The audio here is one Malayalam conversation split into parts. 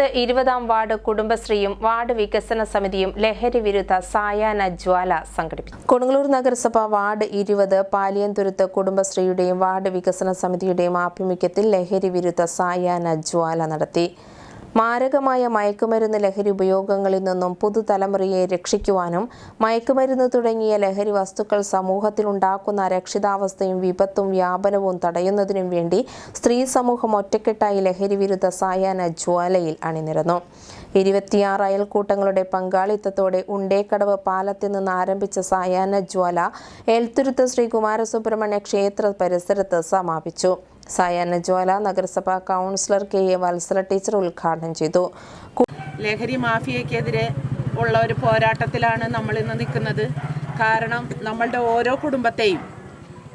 എൽത്തുരുത്ത് ഇരുപതാം വാർഡ് കുടുംബശ്രീയും വാർഡ് വികസന സമിതിയും ലഹരി വിരുദ്ധ സായാഹ്ന ജ്വാല സംഘടിപ്പിച്ചു. കൊടുങ്ങല്ലൂർ നഗരസഭ വാർഡ് ഇരുപത് പാലിയന്തുരുത്ത് കുടുംബശ്രീയുടെയും വാർഡ് വികസന സമിതിയുടെയും ആഭിമുഖ്യത്തിൽ ലഹരി വിരുദ്ധ സായാഹ്ന ജ്വാല നടത്തി. മാരകമായ മയക്കുമരുന്ന് ലഹരി ഉപയോഗങ്ങളിൽ നിന്നും പുതുതലമുറയെ രക്ഷിക്കുവാനും മയക്കുമരുന്ന് തുടങ്ങിയ ലഹരി വസ്തുക്കൾ സമൂഹത്തിലുണ്ടാക്കുന്ന അരക്ഷിതാവസ്ഥയും വിപത്തും വ്യാപനവും തടയുന്നതിനും വേണ്ടി സ്ത്രീ സമൂഹം ഒറ്റക്കെട്ടായി ലഹരി വിരുദ്ധ സായാഹ്ന ജ്വാലയിൽ അണിനിരന്നു. ഇരുപത്തിയാറ് അയൽക്കൂട്ടങ്ങളുടെ പങ്കാളിത്തത്തോടെ ഉണ്ടേക്കടവ് പാലത്തിൽ നിന്ന് ആരംഭിച്ച സായാഹ്ന ജ്വാല എൽത്തുരുത്ത് ശ്രീ കുമാരസുബ്രഹ്മണ്യ ക്ഷേത്ര പരിസരത്ത് സമാപിച്ചു. സായാഹ്ന ജ്വാല നഗരസഭാ councillor K A Valsala teacher ഉദ്ഘാടനം ചെയ്തു. ലഹരി മാഫിയക്കെതിരെ ഉള്ള ഒരു പോരാട്ടത്തിലാണ് നമ്മൾ ഇന്ന് നിൽക്കുന്നത്. കാരണം നമ്മളുടെ ഓരോ കുടുംബത്തെയും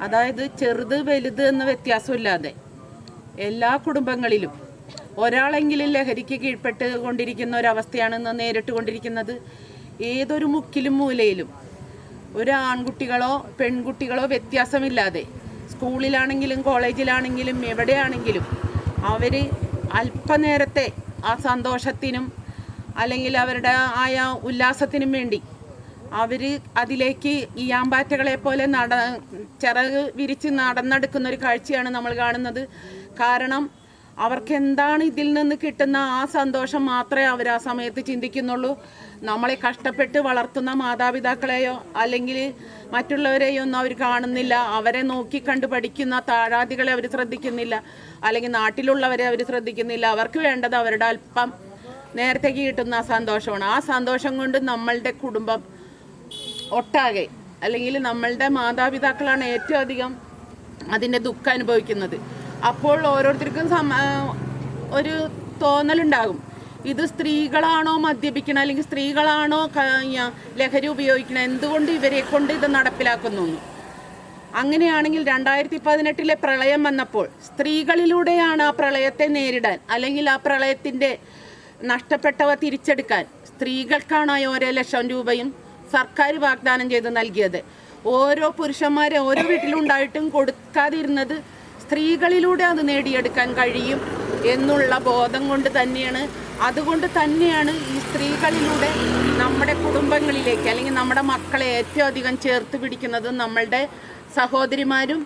അതായത് ചെറുത് വലുത് എന്ന വ്യത്യാസമില്ലാതെ എല്ലാ കുടുംബങ്ങളിലും ഒരാളെങ്കിലും ലഹരിക്ക് കീഴ്പ്പെട്ട് കൊണ്ടിരിക്കുന്ന ഒരവസ്ഥയാണ് ഇന്ന് നേരിട്ട് കൊണ്ടിരിക്കുന്നത്. ഏതൊരു മുക്കിലും മൂലയിലും ഒരു ആൺകുട്ടികളോ പെൺകുട്ടികളോ വ്യത്യാസമില്ലാതെ സ്കൂളിലാണെങ്കിലും കോളേജിലാണെങ്കിലും എവിടെയാണെങ്കിലും അവർ അല്പനേരത്തെ ആ സന്തോഷത്തിനും അല്ലെങ്കിൽ അവരുടെ ആയ ഉല്ലാസത്തിനും വേണ്ടി അവർ അതിലേക്ക് ഈയാമ്പാറ്റകളെ പോലെ നട ചിറക് വിരിച്ച് നടന്നെടുക്കുന്ന ഒരു കാഴ്ചയാണ് നമ്മൾ കാണുന്നത്. കാരണം അവർക്ക് എന്താണ് ഇതിൽ നിന്ന് കിട്ടുന്ന ആ സന്തോഷം മാത്രമേ അവർ ആ സമയത്ത് ചിന്തിക്കുന്നുള്ളൂ. നമ്മളെ കഷ്ടപ്പെട്ട് വളർത്തുന്ന മാതാപിതാക്കളെയോ അല്ലെങ്കിൽ മറ്റുള്ളവരെയോ ഒന്നും അവർ കാണുന്നില്ല. അവരെ നോക്കി കണ്ട് പഠിക്കുന്ന താഴാദികളെ അവർ ശ്രദ്ധിക്കുന്നില്ല. അല്ലെങ്കിൽ നാട്ടിലുള്ളവരെ അവർ ശ്രദ്ധിക്കുന്നില്ല. അവർക്ക് വേണ്ടത് അവരുടെ അല്പം നേരത്തെ കിട്ടുന്ന സന്തോഷമാണ്. ആ സന്തോഷം കൊണ്ട് നമ്മളുടെ കുടുംബം ഒട്ടാകെ അല്ലെങ്കിൽ നമ്മളുടെ മാതാപിതാക്കളാണ് ഏറ്റവും അധികം അതിന്റെ ദുഃഖം അനുഭവിക്കുന്നത്. അപ്പോൾ ഓരോരുത്തർക്കും സമ ഒരു തോന്നലുണ്ടാകും. ഇത് സ്ത്രീകളാണോ മദ്യപിക്കണം അല്ലെങ്കിൽ സ്ത്രീകളാണോ ലഹരി ഉപയോഗിക്കണം എന്തുകൊണ്ട് ഇവരെ കൊണ്ട് ഇത് നടപ്പിലാക്കുന്നു? അങ്ങനെയാണെങ്കിൽ രണ്ടായിരത്തി പതിനെട്ടിലെ പ്രളയം വന്നപ്പോൾ സ്ത്രീകളിലൂടെയാണ് ആ പ്രളയത്തെ നേരിടാൻ അല്ലെങ്കിൽ ആ പ്രളയത്തിന്റെ നഷ്ടപ്പെട്ടവ തിരിച്ചെടുക്കാൻ സ്ത്രീകൾക്കാണ് ഓരോ ലക്ഷം രൂപയും സർക്കാർ വാഗ്ദാനം ചെയ്ത് നൽകിയത്. ഓരോ പുരുഷന്മാരെ ഓരോ വീട്ടിലുണ്ടായിട്ടും കൊടുക്കാതിരുന്നത് സ്ത്രീകളിലൂടെ അത് നേടിയെടുക്കാൻ കഴിയും എന്നുള്ള ബോധം കൊണ്ട് തന്നെയാണ്. അതുകൊണ്ട് തന്നെയാണ് ഈ സ്ത്രീകളിലൂടെ നമ്മുടെ കുടുംബങ്ങളിലേക്ക് അല്ലെങ്കിൽ നമ്മുടെ മക്കളെ ഏറ്റവും അധികം ചേർത്ത് പിടിക്കുന്നതും നമ്മളുടെ സഹോദരിമാരും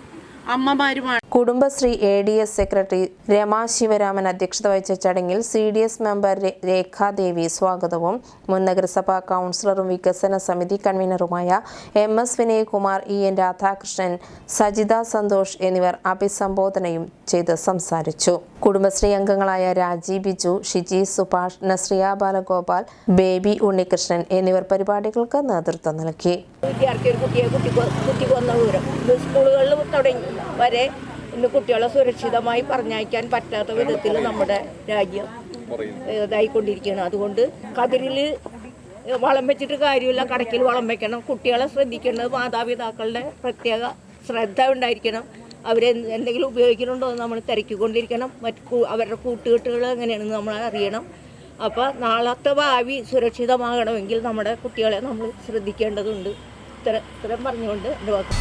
അമ്മമാരുമാണ്. Kudumbashree A D S secretary Rama Sivaraman അധ്യക്ഷത വഹിച്ച ചടങ്ങിൽ C D S member Rekhadevi സ്വാഗതവും. മുൻ നഗരസഭാ കൗൺസിലറും വികസന സമിതി കൺവീനറുമായ M S Vinayakumar E N Radhakrishnan Sajitha Santhosh എന്നിവർ അഭിസംബോധനയും ചെയ്ത് സംസാരിച്ചു. കുടുംബശ്രീ അംഗങ്ങളായ രാജി ബിജു ഷിജി സുഭാഷ് നസ്രിയ ബാലഗോപാൽ ബേബി ഉണ്ണികൃഷ്ണൻ എന്നിവർ പരിപാടികൾക്ക് നേതൃത്വം നൽകി. വിദ്യാർത്ഥി ഒരു കുട്ടിയെ കുട്ടി കുട്ടി കൊന്ന വിവരം സ്കൂളുകളിൽ തുടങ്ങി. വരെ ഇന്ന് കുട്ടികളെ സുരക്ഷിതമായി പറഞ്ഞയക്കാൻ പറ്റാത്ത വിധത്തിൽ നമ്മുടെ രാജ്യം ഇതായിക്കൊണ്ടിരിക്കുകയാണ്. അതുകൊണ്ട് കതിരിൽ വളം വെച്ചിട്ട് കാര്യമില്ല. കടക്കിൽ വളം വെക്കണം. കുട്ടികളെ ശ്രദ്ധിക്കേണ്ടത് മാതാപിതാക്കളുടെ പ്രത്യേക ശ്രദ്ധ ഉണ്ടായിരിക്കണം. അവരെ എന്തെങ്കിലും ഉപയോഗിക്കുന്നുണ്ടോ എന്ന് നമ്മൾ തിരക്കിക്കൊണ്ടിരിക്കണം. മറ്റ് അവരുടെ കൂട്ടുകെട്ടുകൾ എങ്ങനെയാണെന്ന് നമ്മൾ അറിയണം. അപ്പോൾ നാളത്തെ ഭാവി സുരക്ഷിതമാകണമെങ്കിൽ നമ്മുടെ കുട്ടികളെ നമ്മൾ ശ്രദ്ധിക്കേണ്ടതുണ്ട്. ഇത്ര ഇത്രയും പറഞ്ഞുകൊണ്ട് എന്റെ വാക്ക്